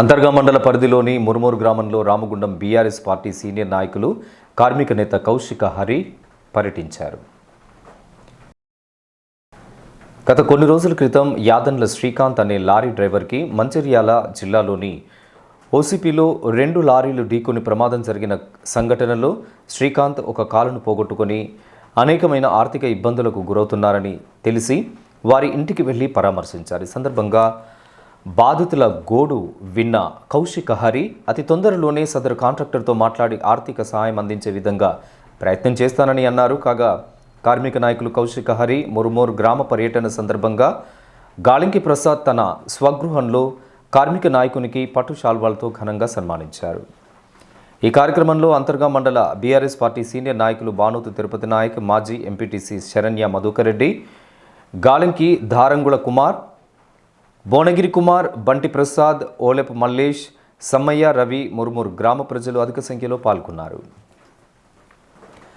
అంతర్గా మండల పరిధిలోని మురుమూరు గ్రామంలో రామగుండం బీఆర్ఎస్ పార్టీ సీనియర్ నాయకులు కార్మిక నేత కౌశిక హరి పర్యటించారు. గత కొన్ని రోజుల క్రితం యాదన్ల శ్రీకాంత్ అనే లారీ డ్రైవర్కి మంచిర్యాల జిల్లాలోని ఓసీపీలో రెండు లారీలు ఢీకొని ప్రమాదం జరిగిన సంఘటనలో శ్రీకాంత్ ఒక కాలును పోగొట్టుకొని అనేకమైన ఆర్థిక ఇబ్బందులకు గురవుతున్నారని తెలిసి వారి ఇంటికి వెళ్ళి పరామర్శించారు. ఈ సందర్భంగా బాధితుల గోడు విన్న కౌశిక హరి అతి తొందరలోనే సదరు కాంట్రాక్టర్తో మాట్లాడి ఆర్థిక సహాయం అందించే విధంగా ప్రయత్నం చేస్తానని అన్నారు. కాగా కార్మిక నాయకులు కౌశిక హరి మురుమూరు గ్రామ పర్యటన సందర్భంగా గాలింకి ప్రసాద్ తన స్వగృహంలో కార్మిక నాయకునికి పట్టు శాల్వాలతో ఘనంగా సన్మానించారు. ఈ కార్యక్రమంలో అంతర్గా మండల బీఆర్ఎస్ పార్టీ సీనియర్ నాయకులు బానూతు తిరుపతి నాయక్ మాజీ ఎంపీటీసీ శరణ్య మధుకర్ రెడ్డి గాలింకి ధారంగుళ కుమార్ భువనగిరి కుమార్ బంటి ప్రసాద్ ఓలెపు మల్లేష్ సమ్మయ్య రవి మురుమూరు గ్రామ ప్రజలు అధిక సంఖ్యలో పాల్గొన్నారు.